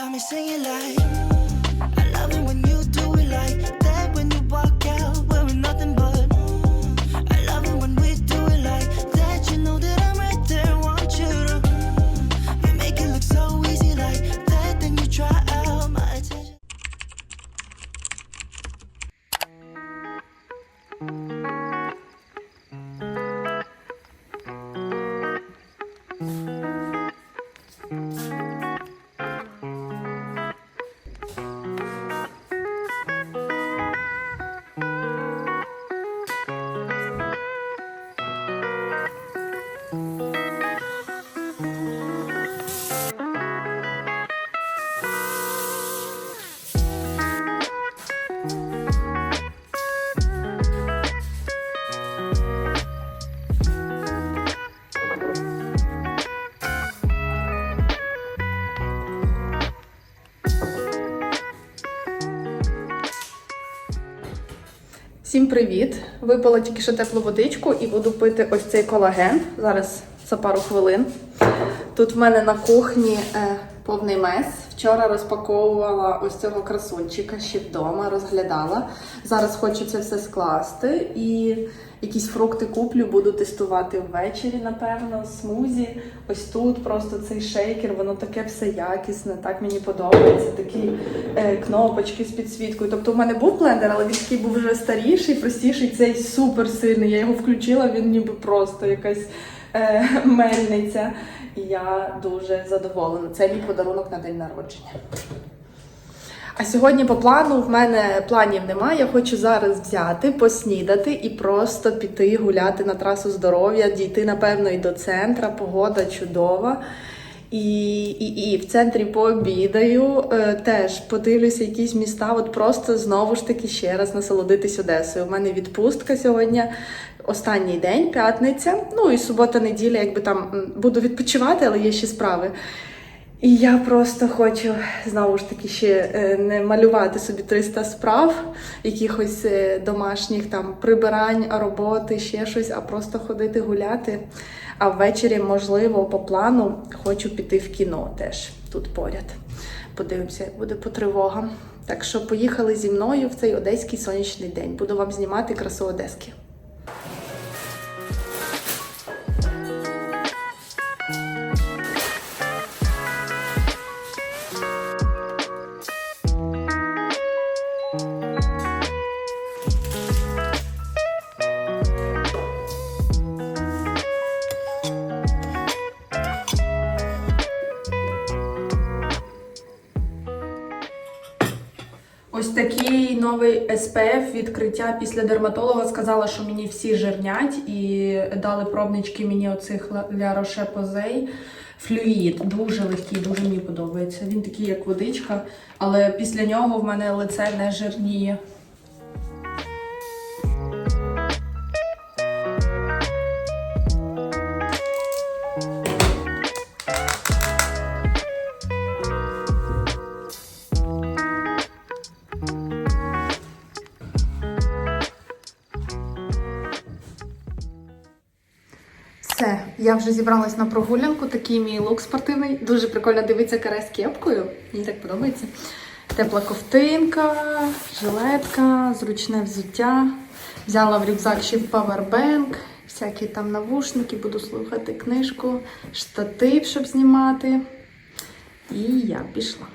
got me singing like I love it when you do it like that Всім привіт! Випила тільки що теплу водичку і буду пити ось цей колаген. Зараз за пару хвилин. Тут в мене на кухні е, повний мес. Вчора розпаковувала ось цього красунчика ще вдома, розглядала. Зараз хочу це все скласти і якісь фрукти куплю, буду тестувати ввечері, напевно, смузі. Ось тут просто цей шейкер, воно таке все якісне, так мені подобається. Такі е, кнопочки з підсвіткою. Тобто, в мене був блендер, але він такий був вже старіший, простіший. Цей супер сильний. Я його включила, він ніби просто якась е, мельниця. І я дуже задоволена. Це мій подарунок на день народження. А сьогодні по плану в мене планів немає. Я хочу зараз взяти, поснідати і просто піти гуляти на трасу здоров'я, дійти, напевно, і до центра. Погода чудова. І, і, і в центрі пообідаю, е, теж подивлюся якісь міста, от просто знову ж таки ще раз насолодитись Одесою. У мене відпустка сьогодні, останній день, п'ятниця. Ну і субота-неділя, якби там буду відпочивати, але є ще справи. І я просто хочу знову ж таки ще е, не малювати собі 300 справ, якихось е, домашніх там прибирань, роботи, ще щось, а просто ходити гуляти. А ввечері, можливо, по плану хочу піти в кіно теж тут поряд. Подивимося, як буде по тривогам. Так що поїхали зі мною в цей одеський сонячний день. Буду вам знімати красу Одески. Ось такий новий СПФ відкриття після дерматолога сказала, що мені всі жирнять, і дали пробнички мені оцих для Роше Позей. Флюїд дуже легкий, дуже мені подобається. Він такий, як водичка, але після нього в мене лице не жирніє. Я вже зібралась на прогулянку. Такий мій лук спортивний. Дуже прикольно дивитися каре з кепкою. Мені так подобається. Тепла ковтинка, жилетка, зручне взуття. Взяла в рюкзак ще павербенк, всякі там навушники, буду слухати книжку, штатив, щоб знімати. І я пішла.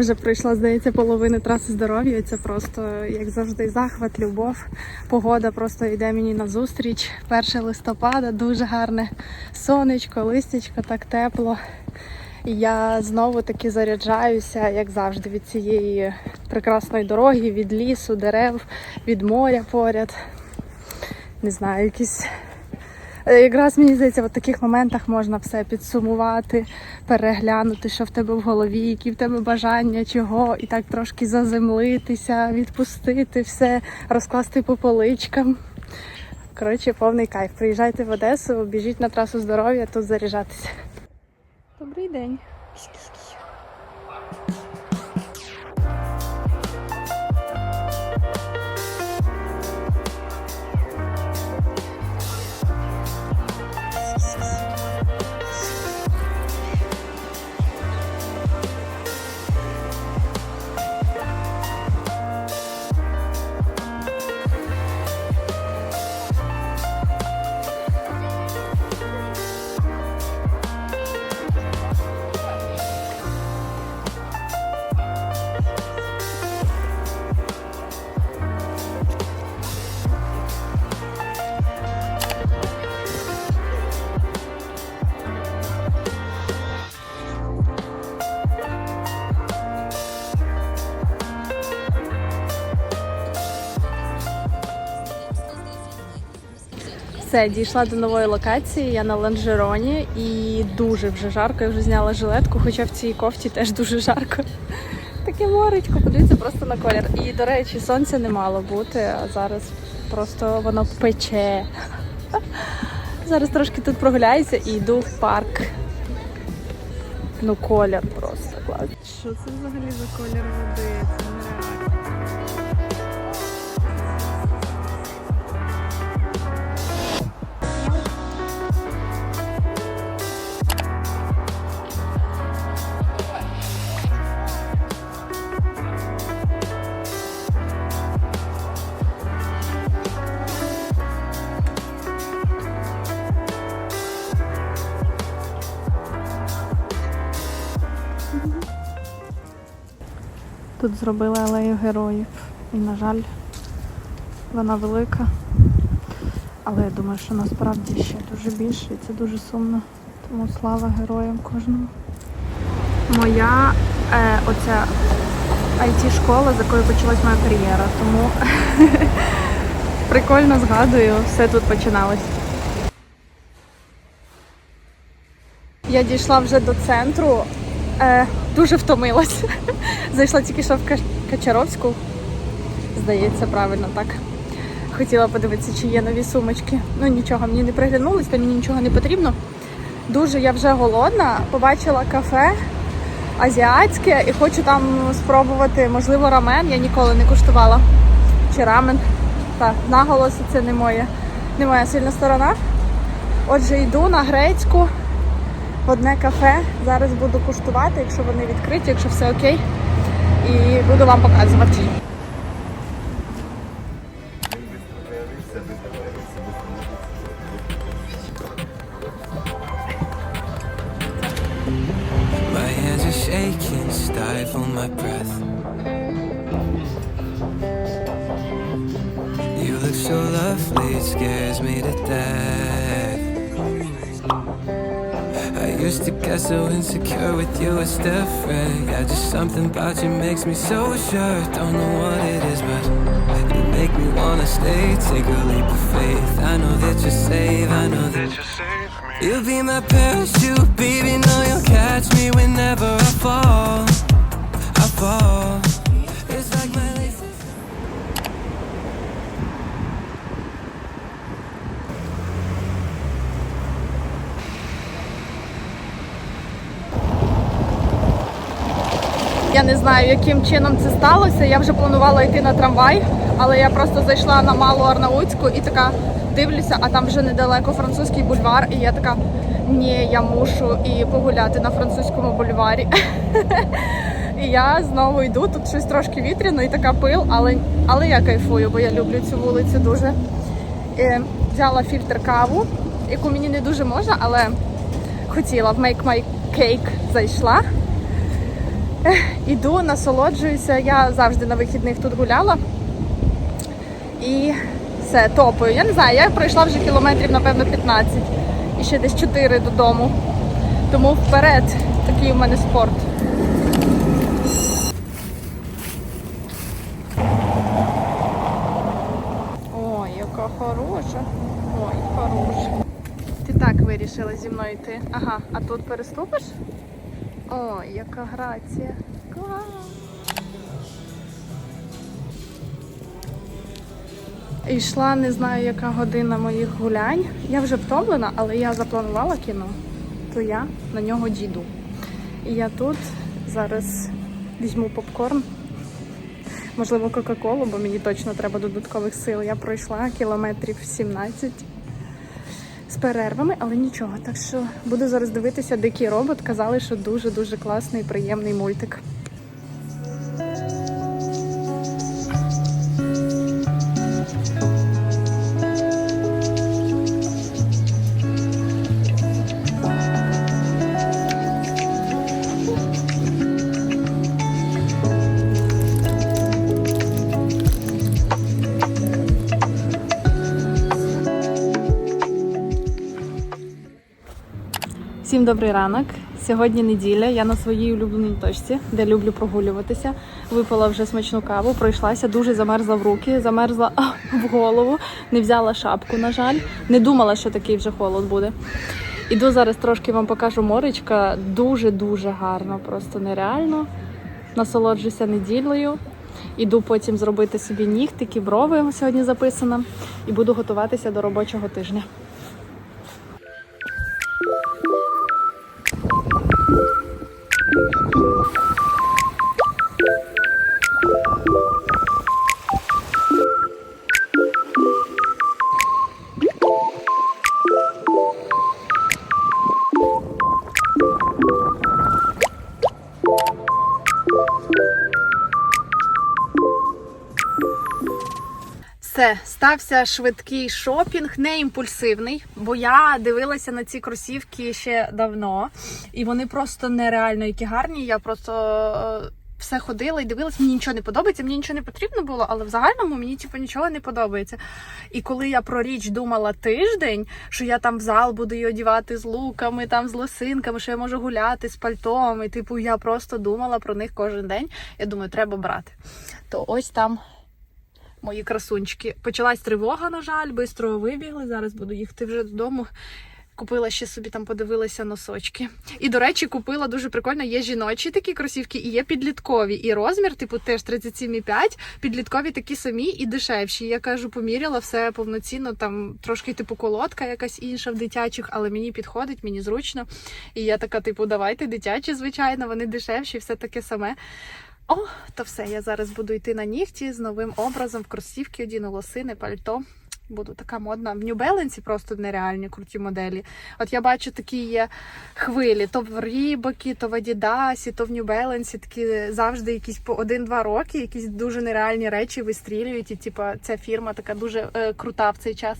Вже пройшла, здається, половину траси здоров'я. Це просто, як завжди, захват, любов. Погода просто йде мені на зустріч. 1 листопада, дуже гарне сонечко, листячко, так тепло. Я знову таки заряджаюся, як завжди, від цієї прекрасної дороги, від лісу, дерев, від моря поряд. Не знаю, якісь Е, Якраз мені здається, в таких моментах можна все підсумувати, переглянути, що в тебе в голові, які в тебе бажання, чого, і так трошки заземлитися, відпустити все, розкласти по поличкам. Коротше, повний кайф. Приїжджайте в Одесу, біжіть на трасу здоров'я, тут заряджатися. Добрий день. Все, дійшла до нової локації. Я на ланжероні і дуже вже жарко. Я вже зняла жилетку, хоча в цій кофті теж дуже жарко. Таке моречко, подивіться просто на колір. І, до речі, сонця не мало бути, а зараз просто воно пече. Зараз трошки тут прогуляюся і йду в парк. Ну, колір просто клас. Що це взагалі за колір води? Це Тут зробили алею героїв. І, на жаль, вона велика. Але я думаю, що насправді ще дуже більше і це дуже сумно. Тому слава героям кожному. Моя е, оця IT-школа, з якої почалась моя кар'єра. Тому прикольно згадую, все тут починалось. Я дійшла вже до центру, е, дуже втомилась. Зайшла тільки що в Качаровську. Здається, правильно так. Хотіла подивитися, чи є нові сумочки. Ну нічого, мені не приглянулось, та мені нічого не потрібно. Дуже я вже голодна. Побачила кафе азіатське і хочу там спробувати, можливо, рамен. Я ніколи не куштувала. Чи рамен. Так, наголос це не моє, не моя сильна сторона. Отже, йду на грецьку одне кафе. Зараз буду куштувати, якщо вони відкриті, якщо все окей. І буду вам показувати. Scares me to death. Used to get so insecure with you, it's different. Yeah, just something about you makes me so sure. Don't know what it is, but you make me wanna stay. Take a leap of faith. I know that you're safe, I know that you're safe. You'll be my parachute, baby. Know you'll catch me whenever I fall. I fall. Я не знаю, яким чином це сталося. Я вже планувала йти на трамвай, але я просто зайшла на малу Арнаутську і така дивлюся, а там вже недалеко французький бульвар. І я така, ні, я мушу і погуляти на французькому бульварі. І я знову йду, тут щось трошки вітряно і така пил, але, але я кайфую, бо я люблю цю вулицю дуже. Е, взяла фільтр каву, яку мені не дуже можна, але хотіла в Make My Cake зайшла. Іду, насолоджуюся. Я завжди на вихідних тут гуляла. І все, топою. Я не знаю, я пройшла вже кілометрів, напевно, 15 і ще десь 4 додому. Тому вперед, такий у мене спорт. Ой, яка хороша. Ой, хороша. Ти так вирішила зі мною йти. Ага, а тут переступиш? Ой, яка грація. Клас. І йшла, не знаю, яка година моїх гулянь. Я вже втомлена, але я запланувала кіно, то я на нього дійду. І я тут зараз візьму попкорн, можливо, Кока-Колу, бо мені точно треба додаткових сил. Я пройшла кілометрів 17 з перервами, але нічого. Так що буду зараз дивитися дикий робот. Казали, що дуже-дуже класний, приємний мультик. Всім добрий ранок. Сьогодні неділя. Я на своїй улюбленій точці, де люблю прогулюватися. Випила вже смачну каву, пройшлася, дуже замерзла в руки, замерзла в голову. Не взяла шапку, на жаль. Не думала, що такий вже холод буде. Іду зараз трошки вам покажу моречка. Дуже-дуже гарно, просто нереально. Насолоджуся неділею. Іду потім зробити собі нігтики, брови сьогодні записано. І буду готуватися до робочого тижня. Все, швидкий шопінг, не імпульсивний, бо я дивилася на ці кросівки ще давно, і вони просто нереально які гарні. Я просто е, все ходила і дивилася, мені нічого не подобається, мені нічого не потрібно було, але в загальному мені типу нічого не подобається. І коли я про річ думала тиждень, що я там в зал буду її одягати з луками, там з лосинками, що я можу гуляти з пальтом, і типу я просто думала про них кожен день. Я думаю, треба брати. То ось там мої красунчики. Почалась тривога, на жаль, бистро вибігли. Зараз буду їхати вже додому. Купила ще собі там, подивилася носочки. І, до речі, купила дуже прикольно. Є жіночі такі кросівки і є підліткові. І розмір, типу, теж 37,5, підліткові такі самі і дешевші. Я кажу, поміряла все повноцінно, там трошки типу колодка якась інша в дитячих, але мені підходить, мені зручно. І я така, типу, давайте дитячі, звичайно, вони дешевші, все таке саме. О, то все, я зараз буду йти на нігті з новим образом в кросівки, одіну лосини, пальто. Буду така модна. В New Balance просто нереальні круті моделі. От я бачу, такі є хвилі: то в Рібакі, то в Адідасі, то в New Balance, такі завжди якісь по один-два роки, якісь дуже нереальні речі вистрілюють. І типа ця фірма така дуже е, крута в цей час.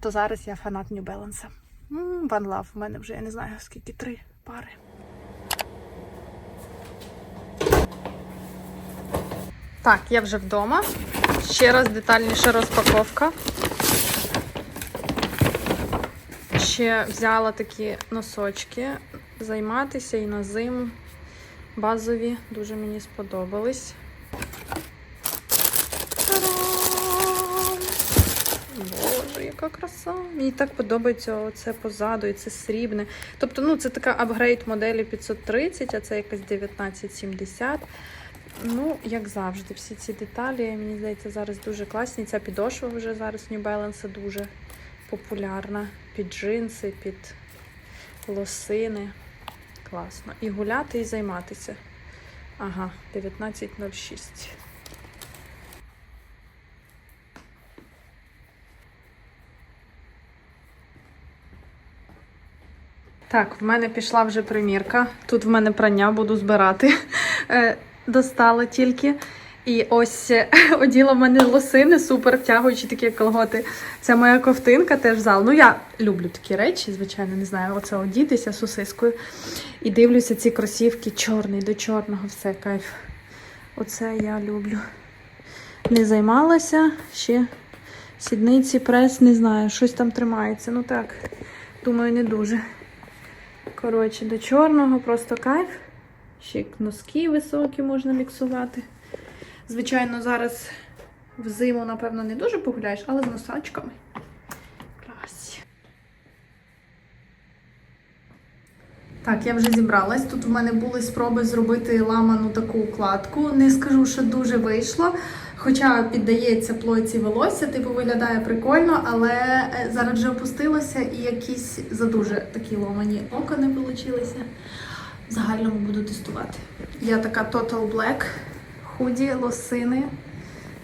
То зараз я фанат New Balance. One Love в мене вже я не знаю скільки три пари. Так, я вже вдома. Ще раз детальніша розпаковка. Ще взяла такі носочки займатися і на зиму. Базові, дуже мені сподобались. Боже, яка краса! Мені так подобається оце позаду, і це срібне. Тобто, ну, це така апгрейд моделі 530, а це якась 1970. Ну, як завжди, всі ці деталі, мені здається, зараз дуже класні. Ця підошва вже зараз New Balance дуже популярна. Під джинси, під лосини. Класно. І гуляти, і займатися. Ага, 19.06. Так, в мене пішла вже примірка. Тут в мене прання буду збирати. Достала тільки. І ось е, оділа в мене лосини, супер втягуючі такі колготи. Це моя ковтинка, теж зал. Ну я люблю такі речі, звичайно, не знаю. Оце одітися сосискою. І дивлюся ці кросівки чорний до чорного, все кайф. Оце я люблю. Не займалася ще сідниці, прес, не знаю, щось там тримається. Ну так, думаю, не дуже. Коротше, до чорного просто кайф. Ще носки високі можна міксувати. Звичайно, зараз в зиму, напевно, не дуже погуляєш, але з носочками. Клас. Так, я вже зібралась. Тут в мене були спроби зробити ламану таку укладку. Не скажу, що дуже вийшло. Хоча піддається плоті волосся, типу виглядає прикольно, але е, зараз вже опустилося і якісь задуже такі ломані ока не вийшли. Загальному буду тестувати. Я така Total Black, худі, лосини,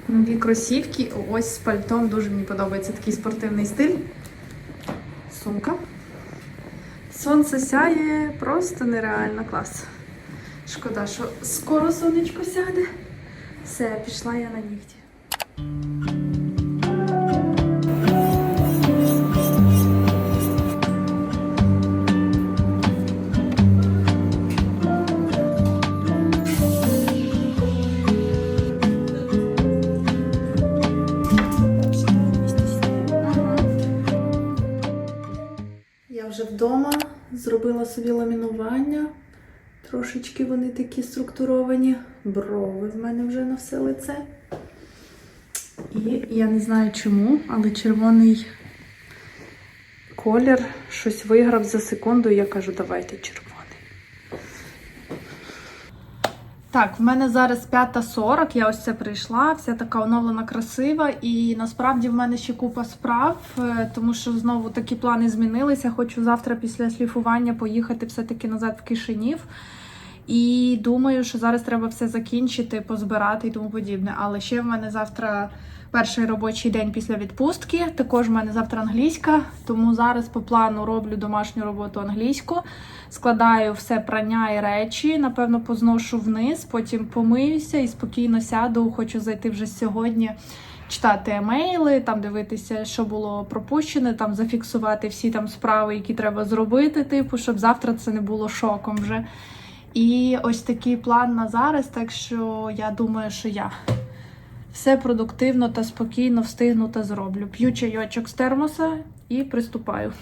нові кросівки. Ось з пальтом дуже мені подобається такий спортивний стиль. Сумка. Сонце сяє просто нереально клас. Шкода, що скоро сонечко сяде. Все, пішла я на нігті. Зробила собі ламінування. Трошечки вони такі структуровані. Брови в мене вже на все лице. І я не знаю чому, але червоний колір щось виграв за секунду, і я кажу, давайте червоний. Так, в мене зараз 5.40, я ось це прийшла, вся така оновлена, красива. І насправді в мене ще купа справ, е, тому що знову такі плани змінилися. Хочу завтра після шліфування поїхати все-таки назад в Кишинів. І думаю, що зараз треба все закінчити, позбирати і тому подібне. Але ще в мене завтра перший робочий день після відпустки. Також в мене завтра англійська, тому зараз по плану роблю домашню роботу англійську, складаю все прання і речі, напевно, позношу вниз, потім помиюся і спокійно сяду. Хочу зайти вже сьогодні. Читати емейли, там дивитися, що було пропущене, там зафіксувати всі там справи, які треба зробити, типу, щоб завтра це не було шоком вже. І ось такий план на зараз, так що я думаю, що я все продуктивно та спокійно встигну та зроблю. П'ю чайочок з термоса і приступаю.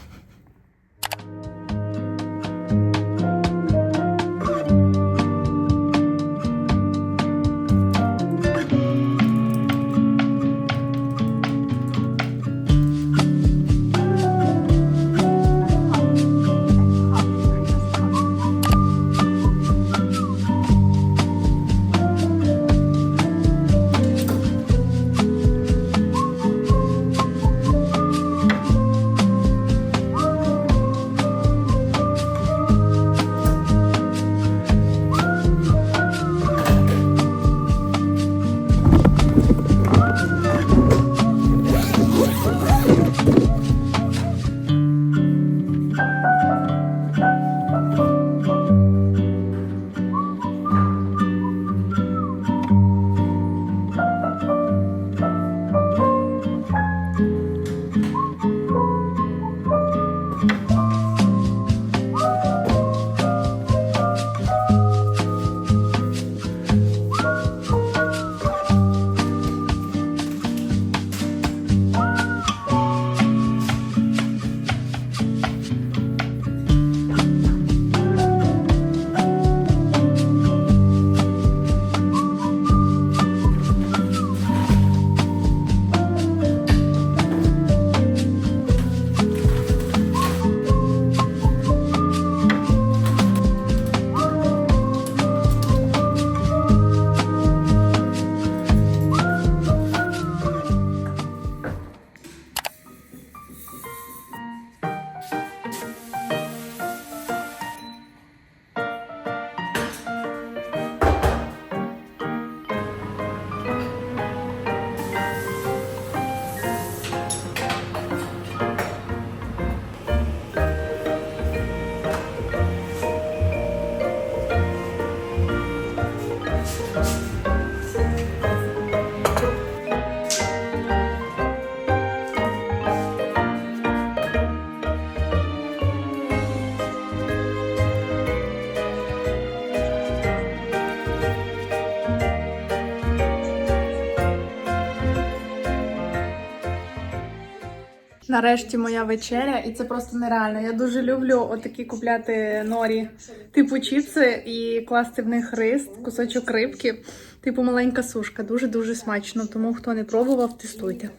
Нарешті моя вечеря, і це просто нереально. Я дуже люблю отакі купляти норі, типу чіпси, і класти в них рис, кусочок рибки, типу маленька сушка. Дуже дуже смачно. Тому хто не пробував, тестуйте.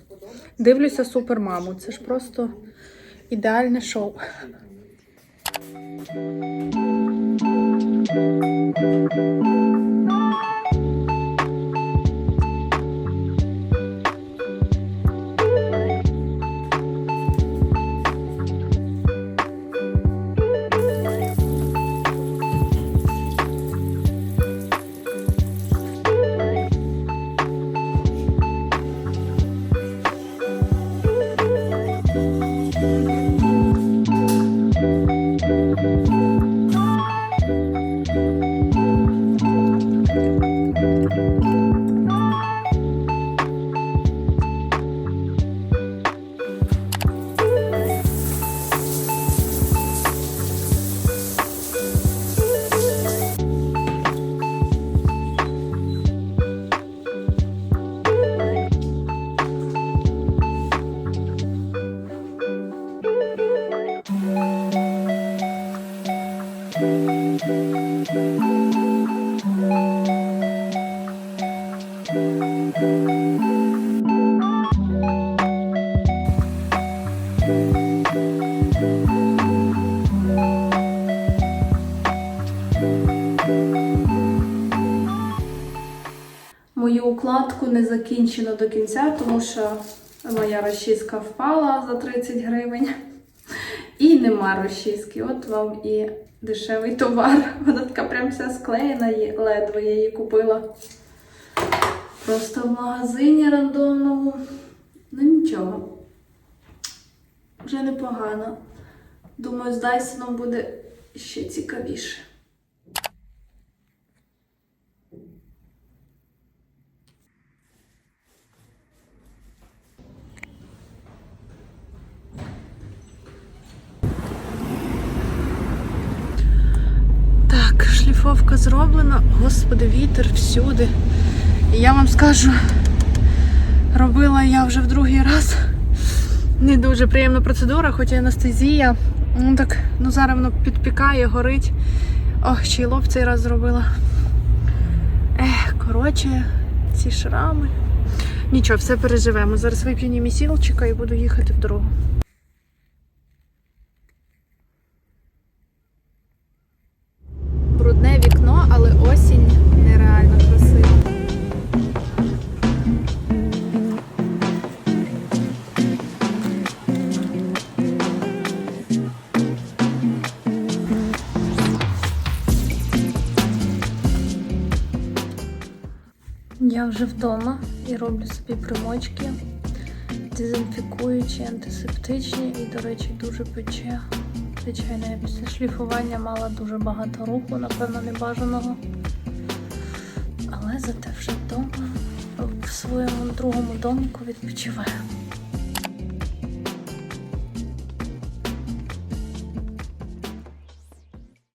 Дивлюся супермаму. Це ж просто ідеальне шоу. Мою укладку не закінчено до кінця, тому що моя розчіска впала за 30 гривень. І нема розчіски. От вам і дешевий товар. Вона така прям вся склеєна, ледве я її купила. Просто в магазині рандомному. Ну нічого. Вже непогано. Думаю, з Дайсоном буде ще цікавіше. Так, зроблена. Господи, вітер всюди. І я вам скажу, робила я вже в другий раз. Не дуже приємна процедура, хоч і анестезія. Ну так, ну зараз воно підпікає, горить. Ох, ще й лоб цей раз зробила. Ех, коротше, ці шрами. Нічого, все переживемо. Зараз вип'ю німісілчика і буду їхати в дорогу. Я вже вдома і роблю собі примочки, дезінфікуючі, антисептичні і, до речі, дуже пече. Звичайно, я після шліфування мала дуже багато руху, напевно, небажаного. Але зате вже вдома в своєму другому домику відпочиваю.